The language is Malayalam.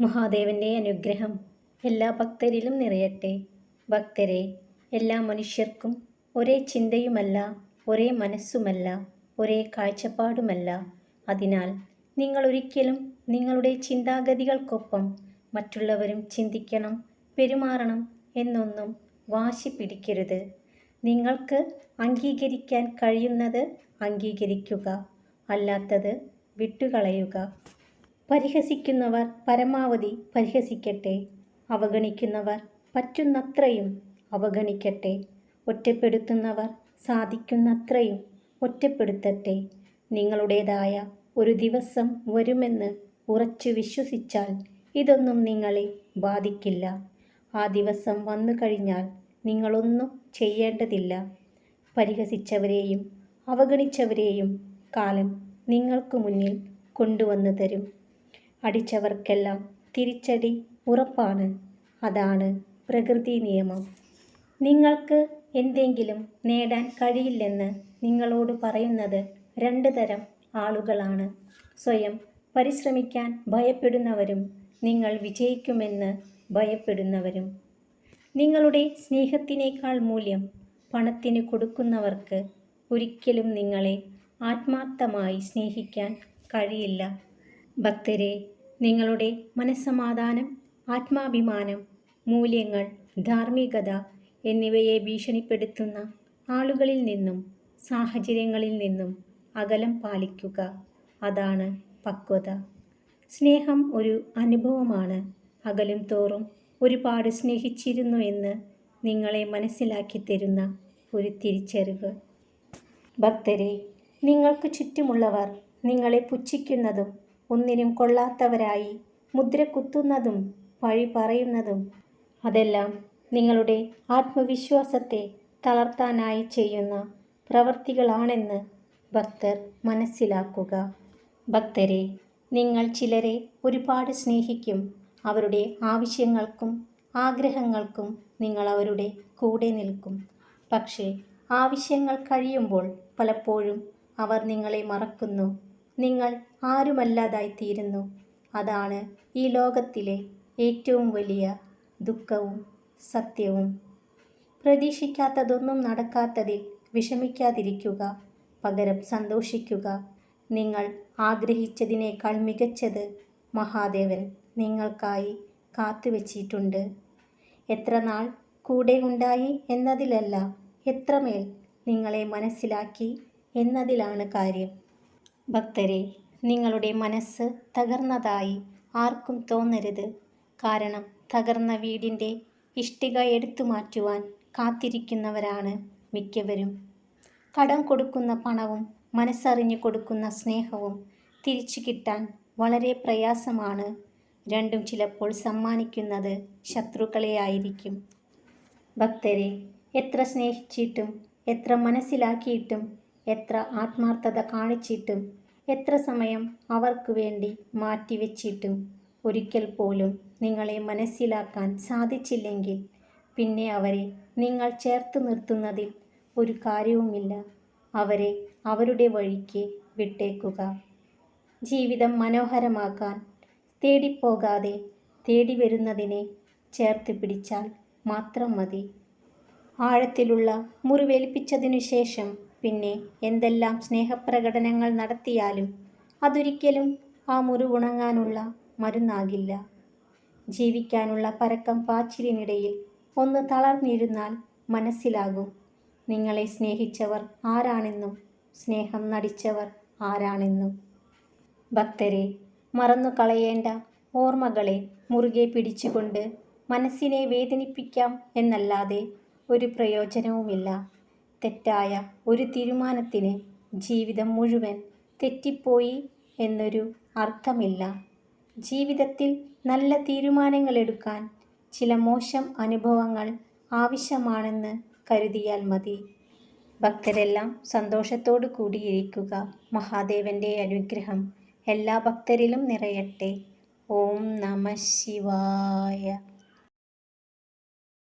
മഹാദേവന്റെ അനുഗ്രഹം എല്ലാ ഭക്തരിലും നിറയട്ടെ. ഭക്തരെ എല്ലാ മനുഷ്യർക്കും ഒരേ ചിന്തയുമല്ല ഒരേ മനസ്സുമല്ല ഒരേ കാഴ്ചപ്പാടുമല്ല. അതിനാൽ നിങ്ങൾ ഒരിക്കലും നിങ്ങളുടെ ചിന്താഗതികൾക്കൊപ്പം മറ്റുള്ളവരും ചിന്തിക്കണം പെരുമാറണം എന്നൊന്നും വാശി പിടിക്കരുത്. നിങ്ങൾക്ക് അംഗീകരിക്കാൻ കഴിയുന്നത് അംഗീകരിക്കുക അല്ലാത്തത് വിട്ടുകളയുക. പരിഹസിക്കുന്നവർ പരമാവധി പരിഹസിക്കട്ടെ. അവഗണിക്കുന്നവർ പറ്റുന്നത്രയും അവഗണിക്കട്ടെ. ഒറ്റപ്പെടുത്തുന്നവർ സാധിക്കുന്നത്രയും ഒറ്റപ്പെടുത്തട്ടെ. നിങ്ങളുടേതായ ഒരു ദിവസം വരുമെന്ന് ഉറച്ചു വിശ്വസിച്ചാൽ ഇതൊന്നും നിങ്ങളെ ബാധിക്കില്ല. ആ ദിവസം വന്നു കഴിഞ്ഞാൽ നിങ്ങളൊന്നും ചെയ്യേണ്ടതില്ല. പരിഹസിച്ചവരെയും അവഗണിച്ചവരെയും കാലം നിങ്ങൾക്ക് മുന്നിൽ കൊണ്ടുവന്നു തരും. അടിച്ചവർക്കെല്ലാം തിരിച്ചടി ഉറപ്പാണ്. അതാണ് പ്രകൃതി നിയമം. നിങ്ങൾക്ക് എന്തെങ്കിലും നേടാൻ കഴിയില്ലെന്ന് നിങ്ങളോട് പറയുന്നത് രണ്ട് തരം ആളുകളാണ്. സ്വയം പരിശ്രമിക്കാൻ ഭയപ്പെടുന്നവരും നിങ്ങൾ വിജയിക്കുമെന്ന് ഭയപ്പെടുന്നവരും. നിങ്ങളുടെ സ്നേഹത്തിനേക്കാൾ മൂല്യം പണത്തിന് കൊടുക്കുന്നവർക്ക് ഒരിക്കലും നിങ്ങളെ ആത്മാർത്ഥമായി സ്നേഹിക്കാൻ കഴിയില്ല. ഭക്തരെ നിങ്ങളുടെ മനസ്സമാധാനം ആത്മാഭിമാനം മൂല്യങ്ങൾ ധാർമ്മികത എന്നിവയെ ഭീഷണിപ്പെടുത്തുന്ന ആളുകളിൽ നിന്നും സാഹചര്യങ്ങളിൽ നിന്നും അകലം പാലിക്കുക. അതാണ് പക്വത. സ്നേഹം ഒരു അനുഭവമാണ്. അകലും തോറും ഒരുപാട് സ്നേഹിച്ചിരുന്നു എന്ന് നിങ്ങളെ മനസ്സിലാക്കി തരുന്ന ഒരു തിരിച്ചറിവ്. ഭക്തരെ നിങ്ങൾക്ക് ചുറ്റുമുള്ളവർ നിങ്ങളെ പുച്ഛിക്കുന്നതും ഒന്നിനും കൊള്ളാത്തവരായി മുദ്ര കുത്തുന്നതും വഴി പറയുന്നതും അതെല്ലാം നിങ്ങളുടെ ആത്മവിശ്വാസത്തെ തളർത്താനായി ചെയ്യുന്ന പ്രവർത്തികളാണെന്ന് ഭക്തർ മനസ്സിലാക്കുക. ഭക്തരെ നിങ്ങൾ ചിലരെ ഒരുപാട് സ്നേഹിക്കും. അവരുടെ ആവശ്യങ്ങൾക്കും ആഗ്രഹങ്ങൾക്കും നിങ്ങൾ അവരുടെ കൂടെ നിൽക്കും. പക്ഷേ ആവശ്യങ്ങൾ കഴിയുമ്പോൾ പലപ്പോഴും അവർ നിങ്ങളെ മറക്കുന്നു. നിങ്ങൾ ആരുമല്ലാതായിത്തീരുന്നു. അതാണ് ഈ ലോകത്തിലെ ഏറ്റവും വലിയ ദുഃഖവും സത്യവും. പ്രതീക്ഷിക്കാത്തതൊന്നും നടക്കാത്തതിൽ വിഷമിക്കാതിരിക്കുക പകരം സന്തോഷിക്കുക. നിങ്ങൾ ആഗ്രഹിച്ചതിനേക്കാൾ മികച്ചത് മഹാദേവൻ നിങ്ങൾക്കായി കാത്തുവച്ചിട്ടുണ്ട്. എത്ര നാൾ കൂടെ ഉണ്ടായി എന്നതിലല്ല എത്രമേൽ നിങ്ങളെ മനസ്സിലാക്കി എന്നതിലാണ് കാര്യം. ഭക്തരെ നിങ്ങളുടെ മനസ്സ് തകർന്നതായി ആർക്കും തോന്നരുത്. കാരണം തകർന്ന വീടിന്റെ ഇഷ്ടിക എടുത്തു മാറ്റുവാൻ കാത്തിരിക്കുന്നവരാണ് മിക്കവരും. കടം കൊടുക്കുന്ന പണവും മനസ്സറിഞ്ഞു കൊടുക്കുന്ന സ്നേഹവും തിരിച്ചു കിട്ടാൻ വളരെ പ്രയാസമാണ്. രണ്ടും ചിലപ്പോൾ സമ്മാനിക്കുന്നത് ശത്രുക്കളെയായിരിക്കും ഭക്തരെ എത്ര സ്നേഹിച്ചിട്ടും എത്ര മനസ്സിലാക്കിയിട്ടും എത്ര ആത്മാർത്ഥത കാണിച്ചിട്ടും എത്ര സമയം അവർക്ക് വേണ്ടി മാറ്റിവെച്ചിട്ടും ഒരിക്കൽ പോലും നിങ്ങളെ മനസ്സിലാക്കാൻ സാധിച്ചില്ലെങ്കിൽ പിന്നെ അവരെ നിങ്ങൾ ചേർത്ത് നിർത്തുന്നതിൽ ഒരു കാര്യവുമില്ല. അവരെ അവരുടെ വഴിക്ക് വിട്ടേക്കുക. ജീവിതം മനോഹരമാക്കാൻ തേടിപ്പോകാതെ തേടി വരുന്നതിനെ ചേർത്ത് പിടിച്ചാൽ മാത്രം മതി. ആഴത്തിലുള്ള മുറിവേൽപ്പിച്ചതിനു ശേഷം പിന്നെ എന്തെല്ലാം സ്നേഹപ്രകടനങ്ങൾ നടത്തിയാലും അതൊരിക്കലും ആ മുറിവുണങ്ങാനുള്ള മരുന്നാകില്ല. ജീവിക്കാനുള്ള പരക്കം പാച്ചിലിനിടയിൽ ഒന്ന് തളർന്നിരുന്നാൽ മനസ്സിലാകും. നിങ്ങളെ സ്നേഹിച്ചവർ ആരാണെന്നും സ്നേഹം നടിച്ചവർ ആരാണെന്നും. ഭക്തരെ മറന്നു കളയേണ്ട ഓർമ്മകളെ മുറുകെ പിടിച്ചുകൊണ്ട് മനസ്സിനെ വേദനിപ്പിക്കാം എന്നല്ലാതെ ഒരു പ്രയോജനവുമില്ല. തെറ്റായ ഒരു തീരുമാനത്തിന് ജീവിതം മുഴുവൻ തെറ്റിപ്പോയി എന്നൊരു അർത്ഥമില്ല. ജീവിതത്തിൽ നല്ല തീരുമാനങ്ങൾ എടുക്കാൻ ചില മോശം അനുഭവങ്ങൾ ആവശ്യമാണെന്ന് കരുതിയാൽ മതി. ഭക്തരെല്ലാം സന്തോഷത്തോടു കൂടിയിരിക്കുക. മഹാദേവന്റെ അനുഗ്രഹം എല്ലാ ഭക്തരിലും നിറയട്ടെ. ഓം നമ ശിവായ.